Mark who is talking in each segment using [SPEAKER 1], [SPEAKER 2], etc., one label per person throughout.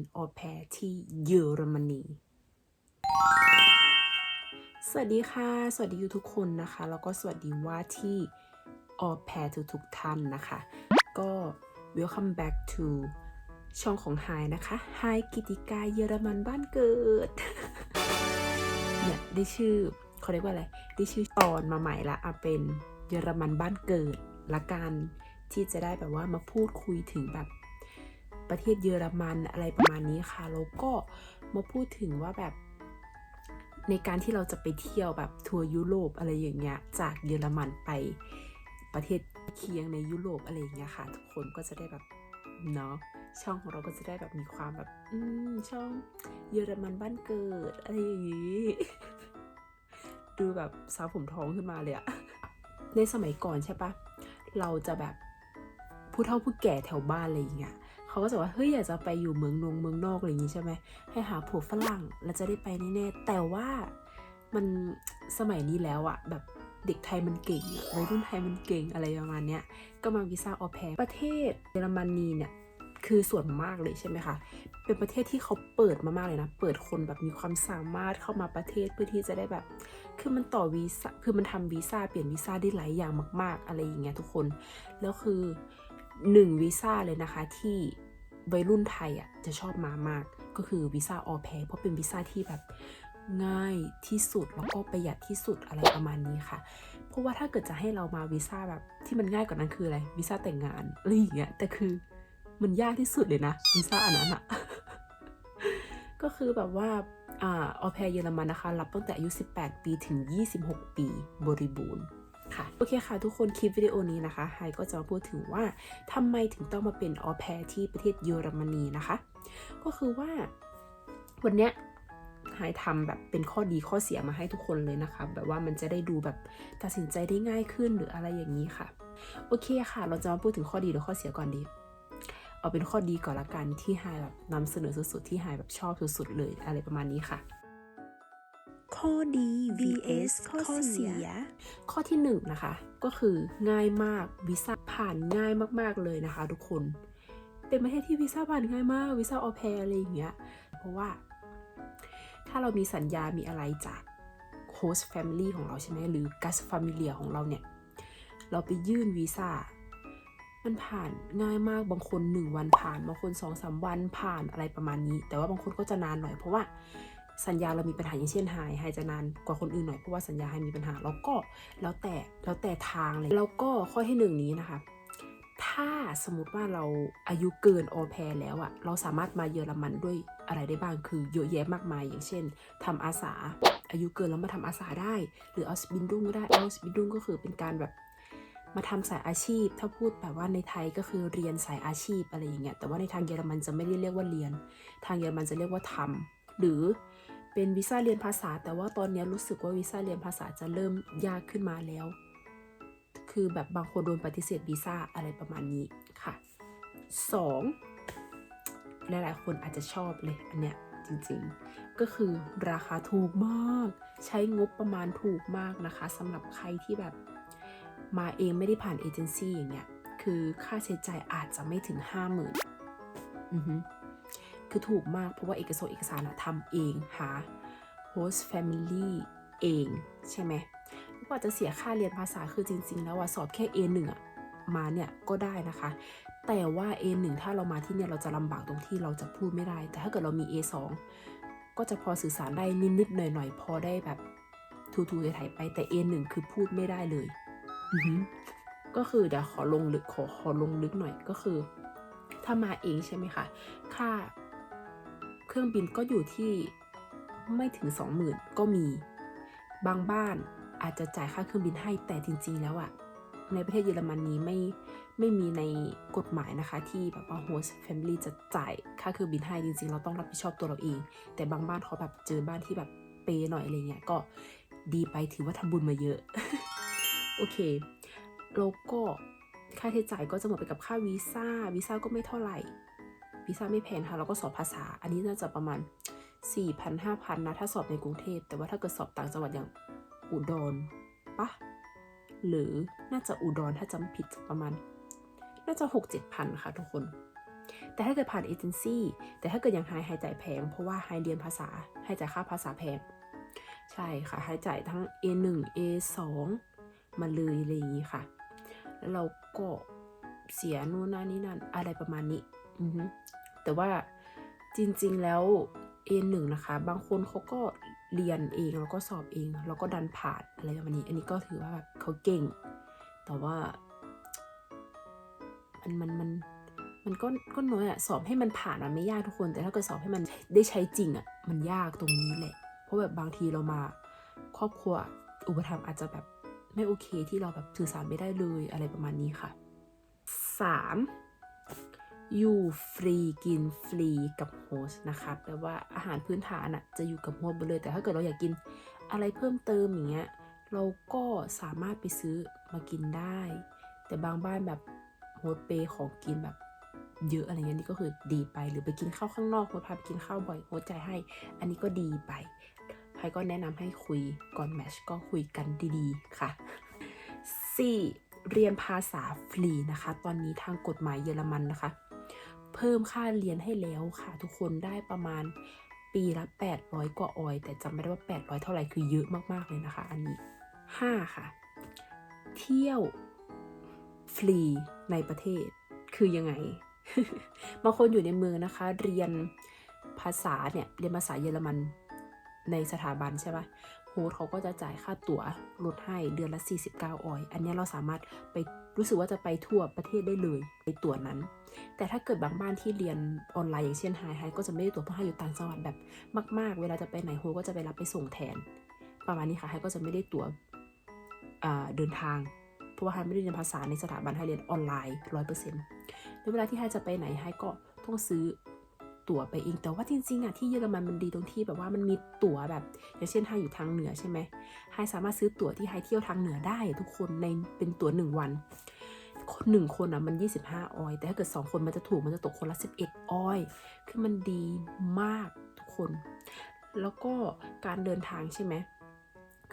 [SPEAKER 1] มาเป็นออแพรที่เยอรมนี สวัสดีค่ะ สวัสดีทุกคนนะคะ แล้วก็สวัสดีว่าที่ออแพรทุกท่านนะคะ ก็ welcome back to ช่องของไฮนะคะไฮกิติกาเยอรมันบ้านเกิด เนี่ยได้ชื่อเขาเรียกว่าอะไร ได้ชื่อตอนมาใหม่ละอะเป็นเยอรมันบ้านเกิดละกันที่จะได้แบบว่ามาพูดคุยถึงแบบ ประเทศเยอรมันอะไรประมาณนี้ค่ะ แล้วก็มาพูดถึงว่าแบบในการที่เราจะไปเที่ยวแบบทัวร์ยุโรปอะไรอย่างเงี้ย จากเยอรมันไปประเทศเคียงในยุโรปอะไรอย่างเงี้ยค่ะ ทุกคนก็จะได้แบบเนาะช่องของเราก็จะได้แบบมีความแบบ อืมช่องเยอรมันบ้านเกิดอะไรอย่างงี้ดูแบบสาวผมท้องขึ้นมาเลยอะในสมัยก่อนใช่ปะเราจะแบบผู้เฒ่าผู้แก่แถวบ้านอะไรอย่างเงี้ย เขาก็จะว่าเฮ้ยอยากจะไปอยู่เมืองนงเมืองนอกอะไรอย่างงี้ใช่ไหมให้หาผัวฝรั่งแล้วจะได้ไปแน่ๆแต่ว่ามันสมัยนี้แล้วอะแบบเด็กไทยมันเก่งอะวัยรุ่นไทยมันเก่งอะไรประมาณเนี้ยก็มาวีซ่าออแพรประเทศเยอรมนีเนี่ยคือส่วนมากเลยใช่ไหมคะ เป็นประเทศที่เขาเปิดมามากเลยนะ เปิดคนแบบมีความสามารถเข้ามาประเทศเพื่อที่จะได้แบบ คือมันต่อวีซ่า คือมันทำวีซ่าเปลี่ยนวีซ่าได้หลายอย่างมาก ๆ อะไรอย่างเงี้ยทุกคน แล้วคือ หนึ่งวีซ่าเลยนะคะที่วัยรุ่นไทยอะจะชอบมามากก็คือวีซ่าออแพรเพราะเป็นวีซ่าที่แบบง่ายที่สุดแล้วก็ประหยัดที่สุดอะไรประมาณนี้ค่ะ เพราะว่าถ้าเกิดจะให้เรามาวีซ่าแบบที่มันง่ายกว่านั้นคืออะไรวีซ่าแต่งงานอะไรอย่างเงี้ยแต่คือมันยากที่สุดเลยนะวีซ่าอันนั้นอะก็คือแบบว่าอ่าออแพรเยอรมันนะคะ รับตั้งแต่อายุ 18 ปีถึง 26 ปีบริบูรณ์ ค่ะ โอเคค่ะทุกคนคลิปวิดีโอนี้นะคะไฮก็จะมาพูดถึงว่าทำไมถึงต้องมาเป็นออแพรที่ประเทศเยอรมนีนะคะ ก็คือว่าวันเนี้ยไฮทำแบบเป็นข้อดีข้อเสียมาให้ทุกคนเลยนะคะ แบบว่ามันจะได้ดูแบบตัดสินใจได้ง่ายขึ้นหรืออะไรอย่างนี้ค่ะ โอเคค่ะ เราจะมาพูดถึงข้อดีหรือข้อเสียก่อนดี เอาเป็นข้อดีก่อนละกันที่ไฮแบบนำเสนอสุดๆที่ไฮแบบชอบสุดๆเลยอะไรประมาณนี้ค่ะ
[SPEAKER 2] ข้อดี vs ข้อเสีย
[SPEAKER 1] ข้อที่หนึ่งนะคะ ก็คือง่ายมากวีซ่าผ่านง่ายมากๆเลยนะคะ ทุกคน เป็นประเทศที่วีซ่าผ่านง่ายมากวีซ่าออแพรอะไรอย่างเงี้ยเพราะว่า ถ้าเรามีสัญญามีอะไรจากโฮสต์แฟมิลี่ของเราใช่ไหมหรือกัสฟามิเลียของเราเนี่ย เราไปยื่นวีซ่ามันผ่านง่ายมากบางคน 1 วันผ่าน บางคน2อสวันผ่านอะไรประมาณนี้ แต่ว่าบางคนก็จะนานหน่อยเพราะว่า สัญญาเรามีปัญหาอย่างเช่นไฮไฮจะนานกว่าคนอื่นหน่อยเพราะว่าสัญญาไฮมีปัญหาแล้วก็แล้วแต่แล้วแต่ทางเลยแล้วก็ข้อที่หนึ่งนี้นะคะถ้าสมมติว่าเราอายุเกินออแพรแล้วอะเราสามารถมาเยอรมันด้วยอะไรได้บ้างคือเยอะแยะมากมาย อย่างเช่นทำอาสา อายุเกินแล้วมาทำอาสาได้ หรือเอาสบินดุ้งก็ได้เอาสบินดุ้งก็คือเป็นการแบบมาทำสายอาชีพ ถ้าพูดแบบว่าในไทยก็คือเรียนสายอาชีพอะไรอย่างเงี้ยแต่ว่าในทางเยอรมันจะไม่ได้เรียกว่าเรียน ทางเยอรมันจะเรียกว่าทำหรือ เป็นวีซ่าเรียนภาษา แต่ว่าตอนนี้รู้สึกว่าวีซ่าเรียนภาษาจะเริ่มยากขึ้นมาแล้ว คือแบบบางคนโดนปฏิเสธวีซ่าอะไรประมาณนี้ค่ะ 2. หลายๆ คนอาจจะชอบเลยอันเนี้ยจริงๆ ก็คือราคาถูกมาก ใช้งบประมาณถูกมากนะคะสำหรับใครที่แบบมาเองไม่ได้ผ่านเอเจนซี่อย่างเงี้ย คือค่าใช้จ่ายอาจจะไม่ถึง 5 0,000อือฮึ คือถูกมากเพราะว่าเอกสารเอกสารทำเองหา host family เองใช่ไหมก็อาจะเสียค่าเรียนภาษาคือจริง ๆ แล้วอะสอบแค่ A1 อะมาเนี่ยก็ได้นะคะ แต่ว่า A1 ถ้าเรามาที่เนี่ยเราจะลำบากตรงที่เราจะพูดไม่ได้ แต่ถ้าเกิดเรามี A2 ก็จะพอสื่อสารได้นิดๆหน่อยๆ พอได้แบบทูๆไทยๆไปแต่ A1 คือพูดไม่ได้เลยก็คือเดี๋ยวขอลงลึกขอขอลงลึกหน่อยก็คือ ถ้ามาเองใช่ไหมคะค่า เครื่องบินก็อยู่ที่ไม่ถึง 20,000 ก็มี บางบ้านอาจจะจ่ายค่าเครื่องบินให้แต่จริง ๆ แล้วอะในประเทศเยอรมนนีไม่ไม่มีในกฎหมายนะคะ ที่แบบว่า host family จะจ่ายค่าเครื่องบินให้จริง ๆ เราต้องรับผิดชอบตัวเราเอง แต่บางบ้านเขาแบบเจอบ้านที่แบบเปย์หน่อยอะไรเงี้ยก็ดีไปถือว่าทำบุญมาเยอะ โอเคแล้วก็ค่าใช้จ่ายก็จะหมดไปกับค่าวีซ่าวีซ่าก็ไม่เท่าไหร่ วีซ่าไม่แพงค่ะแล้วก็สอบภาษา อันนี้น่าจะประมาณ 4,000 5,000นะถ้าสอบในกรุงเทพ แต่ว่าถ้าเกิดสอบต่างจังหวัดอย่างอุดรปะหรือน่าจะอุดรถ้าจำผิดประมาณ น่าจะ 6 7พันค่ะทุกคน แต่ถ้าเกิดผ่านเอเจนซี่แต่ถ้าเกิดย่างไฮไฮจ่ายแพง เพราะว่าไฮเรียนภาษาไฮจ่ายค่าภาษาแพง ใช่ค่ะไฮจ่ายทั้ง A1 A2 มาเลยอะไรอย่างนี้ค่ะ แล้วเราก็เสียนู่นนั่นนี่นั่นอะไรประมาณนี้ แต่ว่าจริงๆแล้ว A1 นะคะ บางคนเขาก็เรียนเองแล้วก็สอบเอง แล้วก็ดันผ่านอะไรประมาณนี้ อันนี้ก็ถือว่าแบบเขาเก่ง แต่ว่า มันมันมันมันก็ก็น้อยอะสอบให้มันผ่านมันไม่ยากทุกคน แต่ถ้าเกิดสอบให้มันได้ใช้จริงอะมันยากตรงนี้แหละ เพราะแบบบางทีเรามา ครอบครัวอุปถัมภ์อาจจะแบบไม่โอเคที่เราแบบสื่อสารไม่ได้เลยอะไรประมาณนี้ค่ะ 3. อยู่ฟรีกินฟรีกับโฮสต์นะคะแปลว่าอาหารพื้นฐานอะจะอยู่กับโฮสต์ไปเลย แต่ถ้าเกิดเราอยากกินอะไรเพิ่มเติมอย่างเงี้ยเราก็สามารถไปซื้อมากินได้ แต่บางบ้านแบบโฮสต์เปย์ของกินแบบเยอะอะไรเงี้ยนี่ก็คือดีไปหรือไปกินข้าวข้างนอกโฮสต์พาไปกินข้าวบ่อยโฮสต์จ่ายให้ อันนี้ก็ดีไปไพก็แนะนำให้คุยก่อนแมชก็คุยกันดีๆค่ะ 4. เรียนภาษาฟรีนะคะ ตอนนี้ทางกฎหมายเยอรมันนะคะ พิ่มค่าเรียนให้แล้วค่ะทุกคนได้ประมาณปีละ 800 กว่าออย แต่จำไม่ได้ว่า 800 เท่าไหร่คือเยอะมาก ๆ เลยนะคะ อันนี้ 5 ค่ะ เที่ยวฟรีในประเทศคือยังไง บางคนอยู่ในเมืองนะคะ เรียนภาษาเนี่ย เรียนภาษาเยอรมันในสถาบันใช่ปะ โฮสต์เขาก็จะจ่ายค่าตั๋วลดให้เดือนละ 49 ออย อันนี้เราสามารถไปรู้สึกว่าจะไปทั่วประเทศได้เลยในตั๋วนั้น แต่ถ้าเกิดบางบ้านที่เรียนออนไลน์อย่างเช่นไฮไฮก็จะไม่ได้ตั๋วเพราะไฮอยู่ต่างจังหวัดแบบมากๆ เวลาจะไปไหนโฮสต์ก็จะไปรับไปส่งแทน ประมาณนี้ค่ะไฮก็จะไม่ได้ตั๋วเดินทาง เพราะว่าไฮไม่ได้เรียนภาษาในสถาบันไฮเรียนออนไลน์ร้อยเปอร์เซ็นต์แล้วเวลาที่ไฮจะไปไหนไฮก็ต้องซื้อ ตั๋วไปเอง แต่ว่าจริงๆอะที่เยอรมันมันดีตรงที่แบบว่ามันมีตั๋วแบบ อย่างเช่นไฮอยู่ทางเหนือใช่ไหมไฮสามารถซื้อตั๋วที่ไฮเที่ยวทางเหนือได้ทุกคนในเป็นตั๋วหนึ่งวันคนหนึ่งคนอะมัน 25 ออย แต่ถ้าเกิด 2 คนมันจะถูกมันจะตกคนละ 11 ออย คือมันดีมากทุกคน แล้วก็การเดินทางใช่ไหม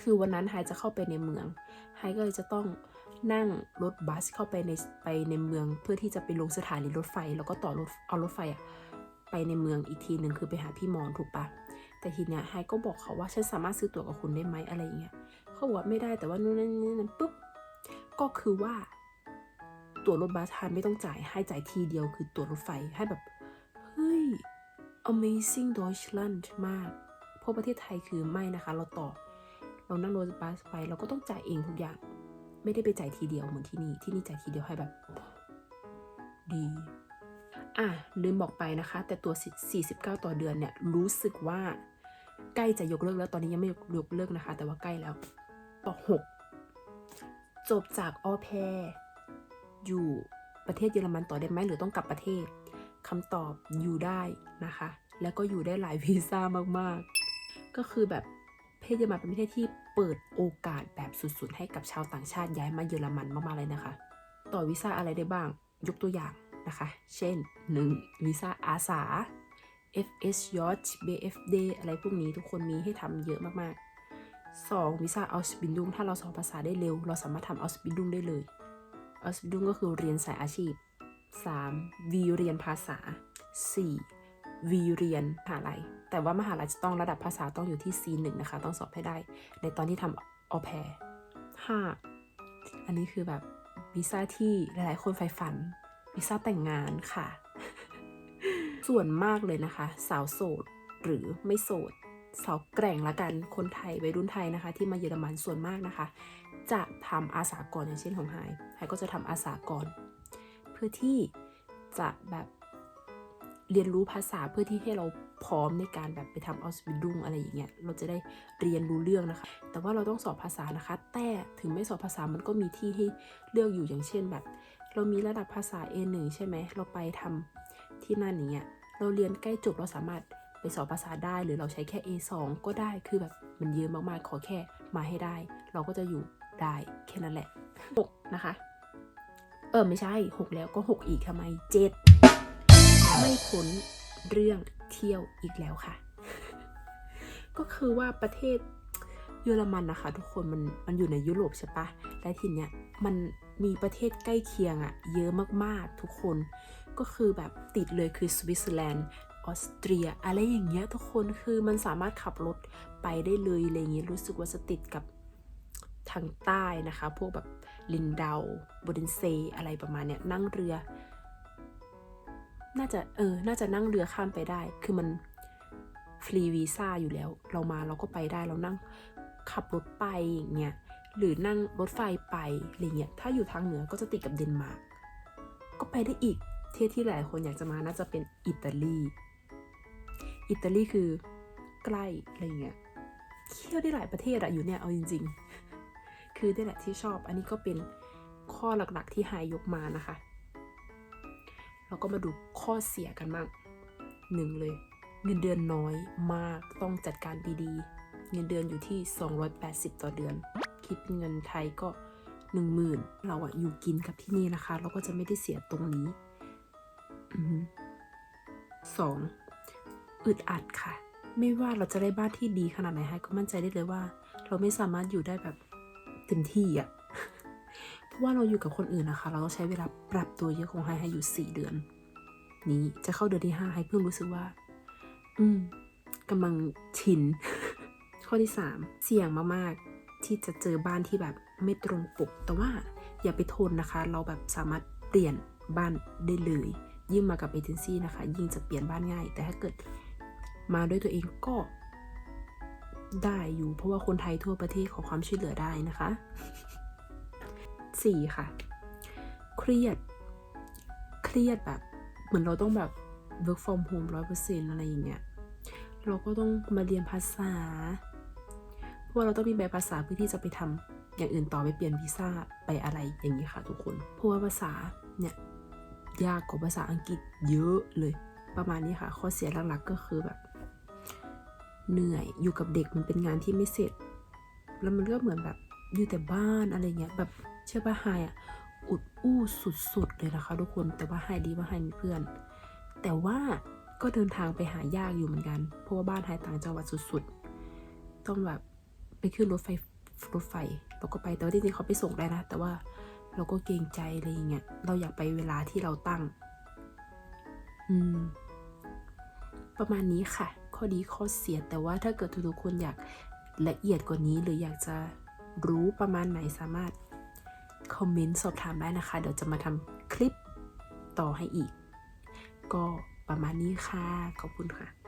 [SPEAKER 1] คือวันนั้นไฮจะเข้าไปในเมือง ไฮก็เลยจะต้องนั่งรถบัสเข้าไปในไปในเมือง เพื่อที่จะไปลงสถานีรถไฟ แล้วก็ต่อรถเอารถไฟอะ ไปในเมืองอีกทีหนึ่งคือไปหาพี่มอนถูกปะแต่ทีเนี้ยไฮก็บอกเขาว่าฉันสามารถซื้อตั๋วกับคุณได้ไหมอะไรอย่างเงี้ยเขาบอกว่าไม่ได้แต่ว่านู่นนั่นนี่นั่นปุ๊บก็คือว่า ตั๋วรถบัสไฮไม่ต้องจ่ายให้จ่ายทีเดียวคือตั๋วรถไฟให้แบบเฮ้ย amazing Deutschland มาก เพราะประเทศไทยคือไม่นะคะ เราต่อ เรานั่งรถบัสไปเราก็ต้องจ่ายเองทุกอย่าง ไม่ได้ไปจ่ายทีเดียวเหมือนที่นี่ ที่นี่จ่ายทีเดียวให้แบบดี อะลืมบอกไปนะคะ แต่ตัว 49 ต่อเดือนเนี่ยรู้สึกว่าใกล้จะยกเลิกแล้วตอนนี้ยังไม่ยกเลิกนะคะ แต่ว่าใกล้แล้วต่อ6จบจากออแพรอยู่ประเทศเยอรมันต่อได้ไหมหรือต้องกลับประเทศคำตอบอยู่ได้นะคะ แล้วก็อยู่ได้หลายวีซ่ามากๆ ก็คือแบบประเทศเยอรมันเป็นประเทศที่เปิดโอกาสแบบสุดๆ ให้กับชาวต่างชาติย้ายมาเยอรมันมากๆเลยนะคะ ต่อวีซ่าอะไรได้บ้าง ยกตัวอย่าง นะคะ เช่น 1. วีซ่าอาสา FS Yacht BFD อะไรพวกนี้ทุกคนมีให้ทำเยอะมากๆ 2. วีซ่า Ausbildung ถ้าเราสอบภาษาได้เร็ว เราสามารถทำ Ausbildung ได้เลยออสดุงก็คือเรียนสายอาชีพ 3. วีเรียนภาษา 4. วีเรียนมหาลัย แต่ว่ามหาลัยจะต้องระดับภาษาต้องอยู่ที่ C1 นะคะ ต้องสอบให้ได้ ในตอนที่ทำออแพร 5. อันนี้คือแบบวีซ่าที่หลายๆคนใฝ่ฝัน วีซ่าแต่งงานค่ะ ส่วนมากเลยนะคะ สาวโสดหรือไม่โสด สาวแกร่งละกันคนไทยวัยรุ่นไทยนะคะ ที่มาเยอรมันส่วนมากนะคะ จะทำอาสากรอย่างเช่นของไฮไฮก็จะทำอาสากร เพื่อที่จะแบบเรียนรู้ภาษาเพื่อที่ให้เราพร้อมในการแบบไปทำออสบิดุงอะไรอย่างเงี้ย เราจะได้เรียนรู้เรื่องนะคะ แต่ว่าเราต้องสอบภาษานะคะ แต่ถึงไม่สอบภาษามันก็มีที่ให้เลือกอยู่อย่างเช่นแบบ เรามีระดับภาษา A1 ใช่ไหม เราไปทำที่นั่นอย่างเงี้ย เราเรียนใกล้จบเราสามารถไปสอบภาษาได้ หรือเราใช้แค่ A2 ก็ได้ คือแบบมันเยอะมากๆ ขอแค่มาให้ได้ เราก็จะอยู่ได้แค่นั้นแหละ 6 นะคะ เออไม่ใช่ 6 แล้วก็ 6 อีกทำไม 7 ไม่พ้นเรื่องเที่ยวอีกแล้วค่ะ ก็คือว่าประเทศเยอรมันนะคะ ทุกคนมันมันอยู่ในยุโรปใช่ปะและทีเนี้ย มันมีประเทศใกล้เคียงอะเยอะมากๆทุกคนก็คือแบบติดเลยคือสวิตเซอร์แลนด์ออสเตรียอะไรอย่างเงี้ยทุกคนคือมันสามารถขับรถไปได้เลยอะไรอย่างเงี้ยรู้สึกว่าจะติดกับทางใต้นะคะ พวกแบบลินเดาบดินเซอะไรประมาณเนี้ยนั่งเรือ น่าจะเออน่าจะนั่งเรือข้ามไปได้ คือมันฟรีวีซ่าอยู่แล้ว เรามาเราก็ไปได้เรานั่งขับรถไปอย่างเงี้ย หรือนั่งรถไฟไปอะไรเงี้ยถ้าอยู่ทางเหนือก็จะติดกับเดนมาร์กก็ไปได้อีกเที่ยวที่หลายคนอยากจะมาน่าจะเป็นอิตาลีอิตาลีคือใกล้อะไรเงี้ยเที่ยวได้หลายประเทศอะอยู่เนี่ยเอาจริง ๆ คือได้แหละที่ชอบ อันนี้ก็เป็นข้อหลักๆที่หายกมานะคะเราก็มาดูข้อเสียกันบ้างหนึ่งเลย เงินเดือนน้อยมากต้องจัดการดีๆเงินเดือนอยู่ที่ 280 ต่อเดือน คิดเป็นเงินไทยก็ 10,000เราอะอยู่กินกับที่นี่นะคะ เราก็จะไม่ได้เสียตรงนี้สองอึดอัดค่ะ ไม่ว่าเราจะได้บ้านที่ดีขนาดไหนให้ก็มั่นใจได้เลยว่า เราไม่สามารถอยู่ได้แบบเต็มที่อะเพราะว่าเราอยู่กับคนอื่นนะคะ เราต้องใช้เวลาปรับตัวเยอะของไฮให้อยู่4เดือน นี้จะเข้าเดือนที่5ให้เพิ่งรู้สึกว่า อืมกำลังชิน ข้อที่3เสี่ยงมากๆ ที่จะเจอบ้านที่แบบไม่ตรงปก แต่ว่าอย่าไปทนนะคะ เราแบบสามารถเปลี่ยนบ้านได้เลย ยิ่งมากับเอเจนซี่นะคะ ยิ่งจะเปลี่ยนบ้านง่าย แต่ถ้าเกิดมาด้วยตัวเองก็ได้อยู่ เพราะว่าคนไทยทั่วประเทศขอความช่วยเหลือได้นะคะ 4 ค่ะ เครียด เครียดแบบ เหมือนเราต้องแบบ work from home ร้อยเปอร์เซ็นต์อะไรอย่างเงี้ย เราก็ต้องมาเรียนภาษา ว่าเราต้องมีใบภาษาเพื่อที่จะไปทำอย่างอื่นต่อไปเปลี่ยนวีซ่าไปอะไรอย่างนี้ค่ะทุกคนเพราะว่าภาษาเนี่ยยากกว่าภาษาอังกฤษเยอะเลย ประมาณนี้ค่ะ ข้อเสียหลักๆก็คือแบบ เหนื่อยอยู่กับเด็กมันเป็นงานที่ไม่เสร็จ แล้วมันก็เหมือนแบบอยู่แต่บ้านอะไรเงี้ยแบบเชื่อป่ะไฮอะอุดอู้สุดๆเลยนะคะ ทุกคนแต่ว่าไฮดีว่าไฮมีเพื่อน แต่ว่าก็เดินทางไปหายากอยู่เหมือนกัน เพราะว่าบ้านไฮต่างจังหวัดสุดๆ ต้องแบบ ไปขึ้นรถไฟรถไฟ เราก็ไปแต่ว่าจริงๆเขาไปส่งได้นะ แต่ว่าเราก็เกรงใจอะไรอย่างเงี้ยเราอยากไปเวลาที่เราตั้ง อืม ประมาณนี้ค่ะ ข้อดีข้อเสียแต่ว่าถ้าเกิดทุกๆคนอยากละเอียดกว่านี้ หรืออยากจะรู้ประมาณไหนสามารถคอมเมนต์สอบถามได้นะคะ เดี๋ยวจะมาทำคลิปต่อให้อีก ก็ประมาณนี้ค่ะ ขอบคุณค่ะ